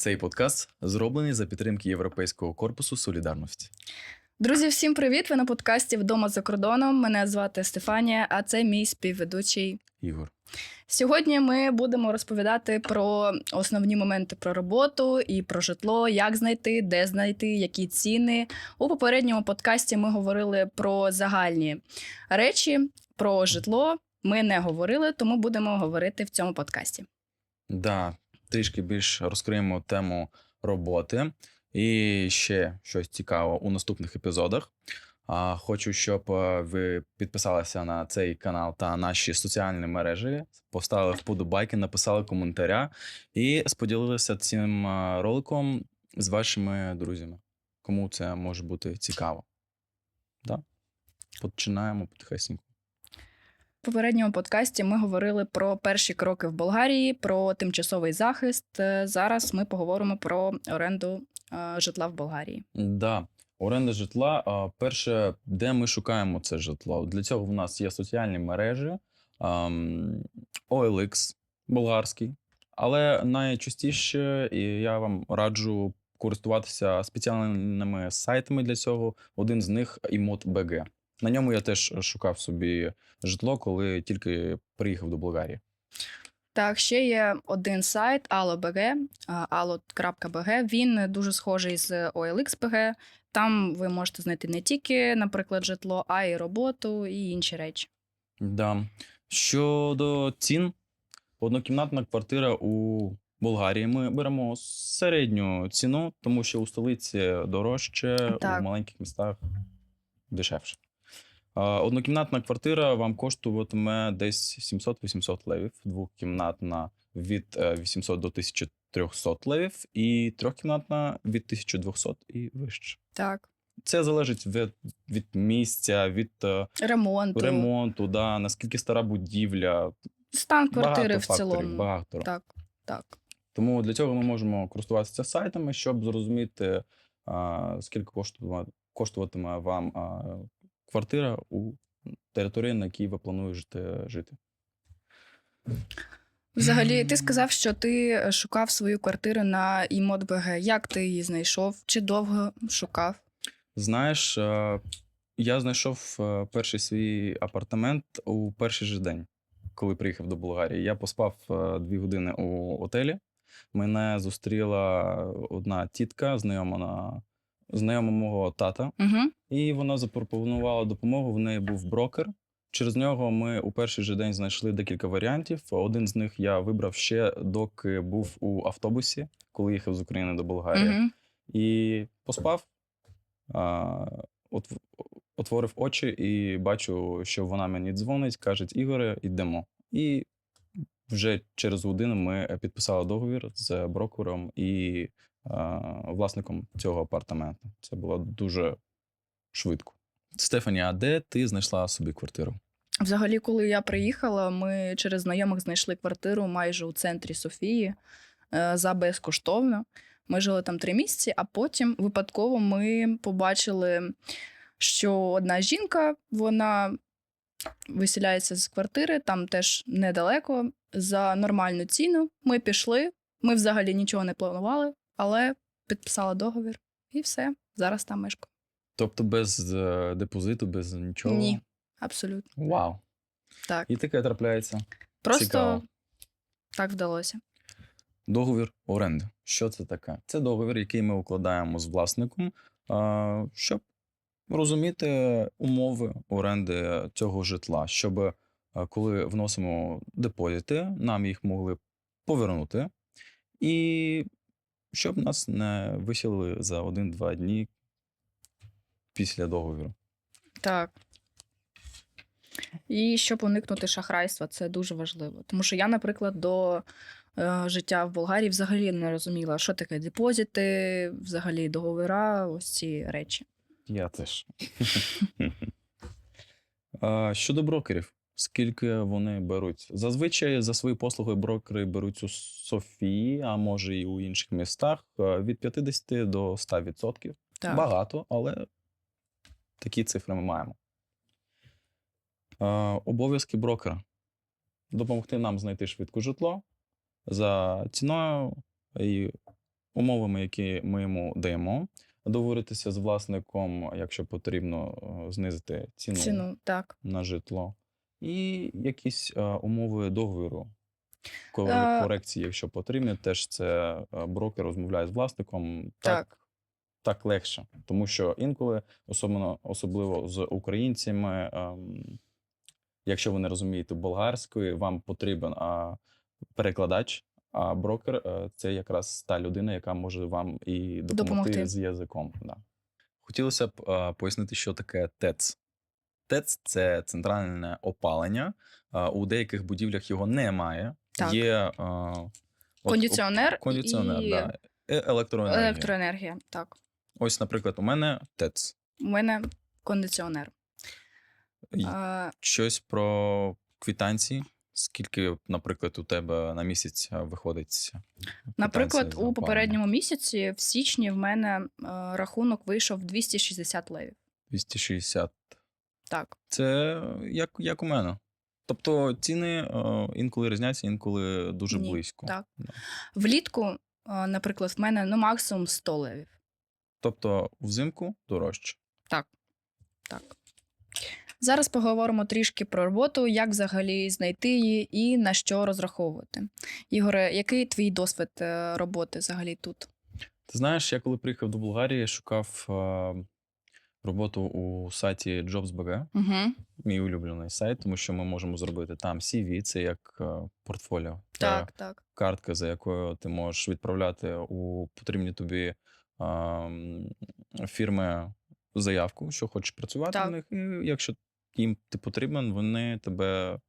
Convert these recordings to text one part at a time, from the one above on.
Цей подкаст зроблений за підтримки Європейського корпусу солідарності. Друзі, всім привіт! Ви на подкасті Вдома за кордоном. Мене звати Стефанія, а це мій співведучий. Ігор. Сьогодні ми будемо розповідати про основні моменти про роботу і про житло, як знайти, де знайти, які ціни. У попередньому подкасті ми говорили про загальні речі, про житло. Ми не говорили, тому будемо говорити в цьому подкасті. Да, трішки більш розкриємо тему роботи. І ще щось цікаве у наступних епізодах. Хочу, щоб е, ви підписалися на цей канал та наші соціальні мережі, поставили вподобайки, написали коментаря і споділилися цим е, роликом з вашими друзями. Кому це може бути цікаво. Да? Починаємо потихесеньку. В попередньому подкасті ми говорили про перші кроки в Болгарії, про тимчасовий захист. Е, Зараз ми поговоримо про оренду е, житла в Болгарії. Да, оренда житла. Перше, де ми шукаємо це житло? Для цього в нас є соціальні мережі, OLX болгарський. Але найчастіше і я вам раджу користуватися спеціальними сайтами для цього. Один з них IMOD.BG. На ньому я теж шукав собі житло, коли тільки приїхав до Болгарії. Так, ще є один сайт Allo.bg, allo.bg. Він дуже схожий з OLX.bg. Там ви можете знайти не тільки, наприклад, житло, а й роботу і інші речі. Да. Щодо цін, однокімнатна квартира у Болгарії. Ми беремо середню ціну, тому що у столиці дорожче, Так. у маленьких містах дешевше. Однокімнатна квартира вам коштуватиме десь 700-800 левів, двокімнатна від е, 800 до 1300 левів, і трьохкімнатна від 1200 і вище. Так, Це залежить від, від місця, від е, ремонту, ремонту, да, наскільки стара будівля, стан квартири багато в факторів, цілому. багато. Так, так. Тому для цього ми можемо користуватися сайтами, щоб зрозуміти, а, скільки коштуватиме, коштуватиме вам а, квартира у території, на якій ви плануєте жити. Взагалі, ти сказав, що ти шукав свою квартиру на імод.бг. Як ти її знайшов? Чи довго шукав? Знаєш, е, я знайшов е, перший свій апартамент у перший же день, коли приїхав до Болгарії. Я поспав е, дві години у готелі. Мене зустріла одна тітка, знайома, на, знайома мого тата. Угу. І вона запропонувала допомогу. В неї був брокер. Через нього ми у перший же день знайшли декілька варіантів. Один з них я вибрав ще, доки був у автобусі, коли їхав з України до Болгарії. Угу. І поспав, а, от, отворив очі і бачу, що вона мені дзвонить, каже: Ігоре, йдемо. І вже через годину ми підписали договір з брокером і власником цього апартаменту. Це було дуже швидко. Стефані, а де ти знайшла собі квартиру? Взагалі, коли я приїхала, ми через знайомих знайшли квартиру майже у центрі Софії е, за безкоштовно. Ми жили там три місяці, а потім випадково ми побачили, що одна жінка вона виселяється з квартири, там теж недалеко, за нормальну ціну. Ми пішли. Ми взагалі нічого не планували, але підписала договір і все. Зараз там мешкаю. Тобто без е, депозиту, без нічого? Ні. Абсолютно. Вау. Так. І таке трапляється. Просто Цікаво. так вдалося. Договір оренди. Що це таке? Це договір, який ми укладаємо з власником, а, щоб розуміти умови оренди цього житла, щоб а, коли вносимо депозити, нам їх могли повернути, і щоб нас не висілили за один-два дні після договіру. Так. І щоб уникнути шахрайства, це дуже важливо. Тому що я, наприклад, до е, життя в Болгарії взагалі не розуміла, що таке депозити, взагалі договора, ось ці речі. Я теж. Щодо брокерів, скільки вони беруть? Зазвичай за свої послуги брокери беруть у Софії, а може і у інших містах е, від 50 до 100%. Так. Багато, але такі цифри ми маємо. Е, Обов'язки брокера. Допомогти нам знайти швидко житло за ціною і умовами, які ми йому даємо, договоритися з власником, якщо потрібно е, знизити ціну, Ціну, так. на житло, і якісь е, умови договору. Е, корекції, якщо потрібні, теж це е, брокер розмовляє з власником. Так, Так. легше. Тому що інколи, особливо, особливо з українцями, ем, якщо ви не розумієте болгарської, вам потрібен а, перекладач, а брокер е, це якраз та людина, яка може вам і допомогти, Допомогти. з язиком. Да. Хотілося б е, пояснити, що таке ТЕЦ. ТЕЦ це центральне опалення. У деяких будівлях його немає. Так. Є е, от Кондиціонер, кондиціонер, і да. е- електроенергія. електроенергія. Так. Ось, наприклад, у мене ТЕЦ. У мене кондиціонер. Щось про квитанції. Скільки, наприклад, у тебе на місяць виходить? Наприклад, у попередньому місяці, в січні, в мене рахунок вийшов 260 левів. 260. Так. Це як, як у мене. Тобто ціни е, інколи різняться, інколи дуже Ні, близько. так. Да. Влітку, е, наприклад, в мене ну, максимум 100 левів. Тобто взимку дорожче. Так. Так. Зараз поговоримо трішки про роботу, як взагалі знайти її і на що розраховувати. Ігоре, який твій досвід е, роботи взагалі тут? Ти знаєш, я коли приїхав до Болгарії, шукав роботу у сайті Jobs.bg, Угу. мій улюблений сайт, тому що ми можемо зробити там CV, це як е, портфоліо. Це Так, так. картка, за якою ти можеш відправляти у потрібні тобі а, фірми заявку, що хочеш працювати Так. в них. І якщо їм ти потрібен, вони тебе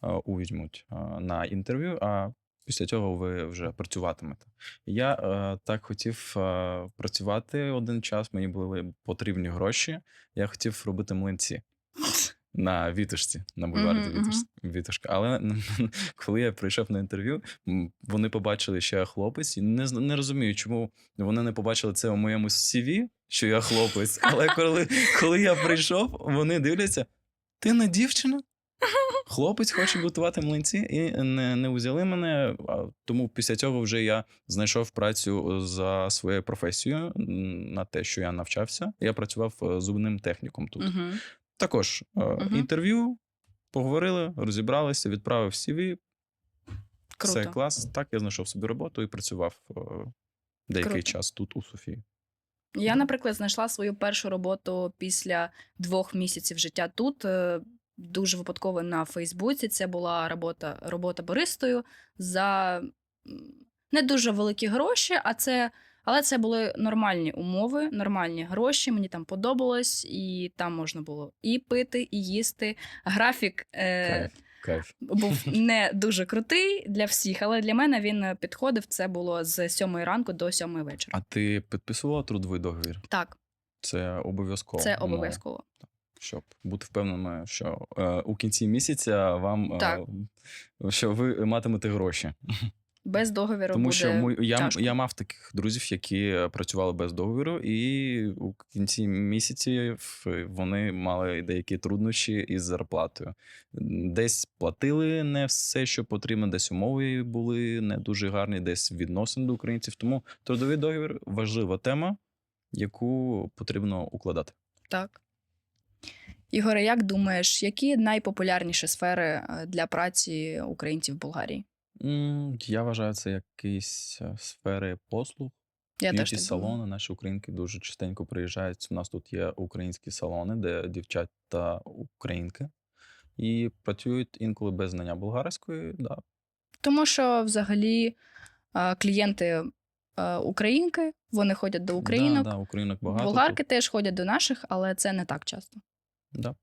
а, увізьмуть а, на інтерв'ю, а після цього ви вже працюватимете. Я е, так хотів е, працювати один час, мені були потрібні гроші. Я хотів робити млинці. На вітушці, на бульварі Мгм, Вітуш- Вітушка. Але коли я прийшов на інтерв'ю, вони побачили, що я хлопець, і не, не розумію, чому вони не побачили це у моєму CV, що я хлопець. Але коли, коли я прийшов, вони дивляться: ти не дівчина? Хлопець хоче готувати млинці, і не, не узяли мене. Тому після цього вже я знайшов працю за своєю професією на те, що я навчався. Я працював е, зубним техніком тут. Угу. Також е, Мгм. інтерв'ю, поговорили, розібралися, відправив CV. Все Круто. клас. Так, я знайшов собі роботу і працював е, деякий Круто. час тут, у Софії. Я, наприклад, знайшла свою першу роботу після двох місяців життя тут. Дуже випадково на Фейсбуці. Це була робота, робота баристою за не дуже великі гроші, а це, але це були нормальні умови, нормальні гроші. Мені там подобалось, і там можна було і пити, і їсти. Графік е, Кайф. Кайф. був не дуже крутий для всіх, але для мене він підходив. Це було з 7 ранку до 7 вечора. А ти підписувала трудовий договір? Так, Це обов'язково. це ну, обов'язково. Щоб бути впевненими, що е, у кінці місяця вам е, що ви матимете гроші. Без договіру Тому буде що ми, я, тяжко. я мав таких друзів, які е, працювали без договіру, і у кінці місяці вони мали деякі труднощі із зарплатою. Десь платили не все, що потрібно, десь умови були не дуже гарні, десь відносини до українців. Тому трудовий договір важлива тема, яку потрібно укладати. Так. Ігоре, як думаєш, які найпопулярніші сфери е, для праці українців в Болгарії? Я вважаю, це якісь е, сфери послуг. Я теж салони, наші українки дуже частенько приїжджають. У нас тут є українські салони, де дівчата українки і працюють інколи без знання болгарської. Да. Тому що взагалі е, клієнти українки, вони ходять до українок. Да, да, українок багато. Болгарки теж ходять до наших, але це не так часто. Да.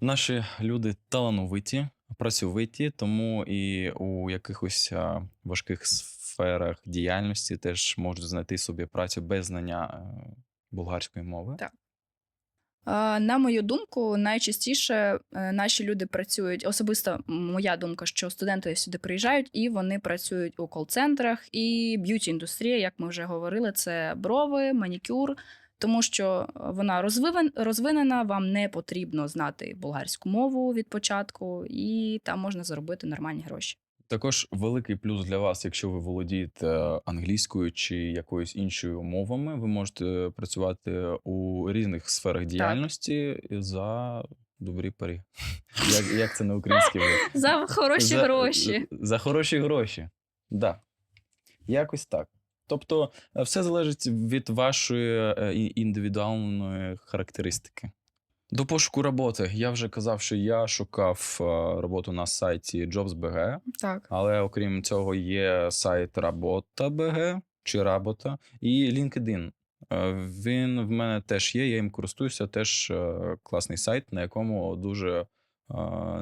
Наші люди талановиті, працьовиті, тому і у якихось важких сферах діяльності теж можуть знайти собі працю без знання е, болгарської мови. Так. На мою думку, найчастіше е, наші люди працюють, особисто моя думка, що студенти сюди приїжджають і вони працюють у кол-центрах і б'юті індустрія, як ми вже говорили, це брови, манікюр, тому що вона розвивен- розвинена, вам не потрібно знати болгарську мову від початку, і там можна заробити нормальні гроші. Також великий плюс для вас, якщо ви володієте англійською чи якоюсь іншою мовами, ви можете працювати у різних сферах діяльності за добрі парі. Як, як це на українській мові? За хороші за, гроші. За хороші гроші. Да. Якось так. Тобто, е, все залежить від вашої е, індивідуальної характеристики. До пошуку роботи. Я вже казав, що я шукав е, роботу на сайті Jobs.bg, Так. але окрім цього є сайт Робота.bg чи Работа і LinkedIn. Він в мене теж є, я їм користуюся. Теж класний сайт, на якому дуже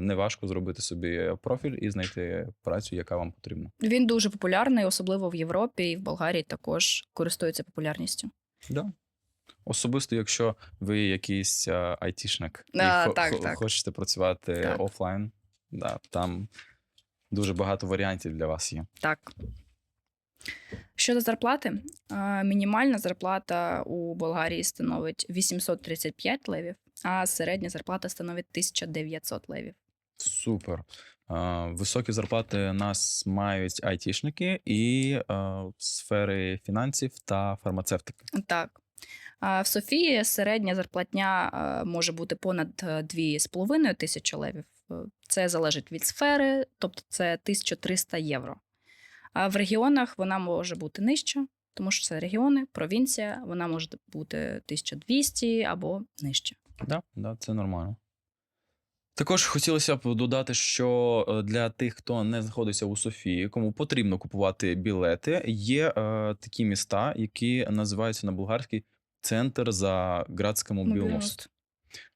неважко зробити собі профіль і знайти працю, яка вам потрібна. Він дуже популярний, особливо в Європі і в Болгарії також користується популярністю. Да. Особисто, якщо ви якийсь е, айтішник і А, хо- так, так. хочете працювати Так. офлайн, да, там дуже багато варіантів для вас є. Так. Щодо зарплати, мінімальна зарплата у Болгарії становить 835 левів, а середня зарплата становить 1900 левів. Супер. Е, Високі зарплати нас мають айтішники і е, сфери фінансів та фармацевтики. Так. В Софії середня зарплатня е, може бути понад е, 2,5 тисячі левів. Е, Це залежить від сфери, тобто це 1300 євро. А в регіонах вона може бути нижча, тому що це регіони, провінція, вона може бути 1200 або нижче. Да, да, це нормально. Також хотілося б додати, що е, для тих, хто не знаходиться у Софії, кому потрібно купувати білети, є е, такі міста, які називаються на болгарській центр за градська мобільність.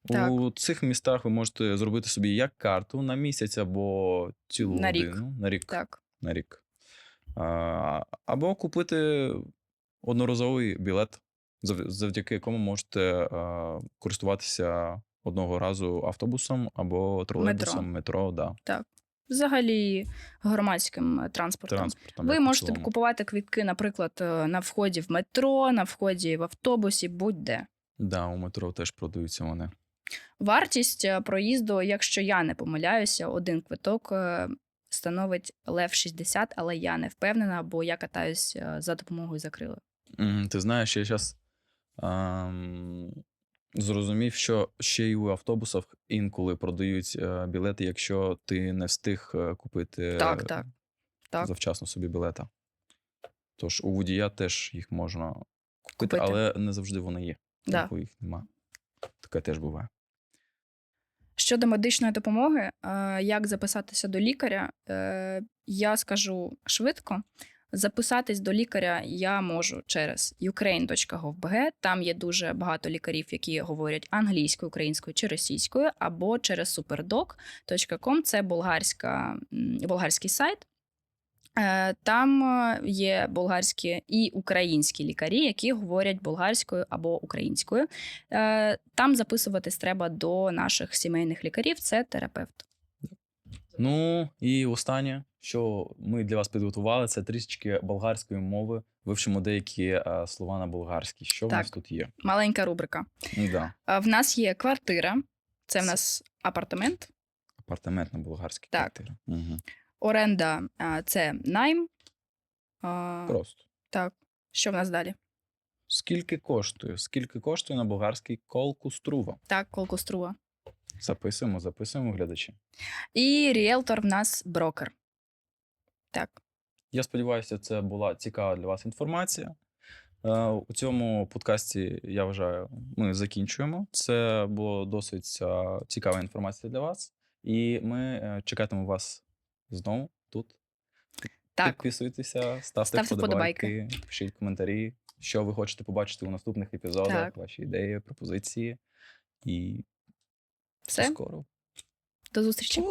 Так. У цих містах ви можете зробити собі як карту на місяць або цілу На рік. годину на рік. Так. На рік. А, або купити одноразовий білет, завдяки якому можете а, користуватися одного разу автобусом або тролейбусом, метро, да, Взагалі громадським е, транспортом. транспортом. Ви можете цілому. купувати квітки, наприклад, е, на вході в метро, на вході в автобусі, будь-де. Да, у метро теж продаються вони. Вартість е, проїзду, якщо я не помиляюся, один квиток е, становить лев 60, але я не впевнена, бо я катаюсь е, за допомогою закрили. Мгм, Ти знаєш, я зараз зрозумів, що ще й у автобусах інколи продають е, білети, якщо ти не встиг е, купити Так, так. Так. завчасно собі білета. Тож у водія теж їх можна купити, Купити. але не завжди вони є. Да. Їх нема. Таке теж буває. Щодо медичної допомоги, е, як записатися до лікаря, я скажу швидко. Записатись до лікаря я можу через ukraine.gov.bg. Там є дуже багато лікарів, які говорять англійською, українською чи російською, або через superdoc.com. Це болгарська, болгарський сайт. Е, Там е, є болгарські і українські лікарі, які говорять болгарською або українською. Е, Там записуватись треба до наших сімейних лікарів. Це терапевт. Ну і останнє, що ми для вас підготували, це трішечки болгарської мови. Вивчимо деякі е, слова на болгарській. Що в нас тут є? Маленька рубрика. Да. Е, В нас є квартира, це в нас апартамент, Апартамент на болгарській Так. квартира. Угу. оренда е, це найм. Просто. Так, що в нас далі? Скільки коштує? Скільки коштує на болгарській колкуструва? Так, колкострува. Записуємо, записуємо глядачі. І ріелтор в нас брокер. Так, Я сподіваюся, це була цікава для вас інформація. Е, У цьому подкасті я вважаю, ми закінчуємо. Це було досить цікава інформація для вас, і ми е, чекатимемо вас знову тут. так. Підписуйтеся, ставте, Ставте вподобайки, пишіть коментарі, що ви хочете побачити у наступних епізодах, Так. ваші ідеї, пропозиції. І Все, скоро. до зустрічі.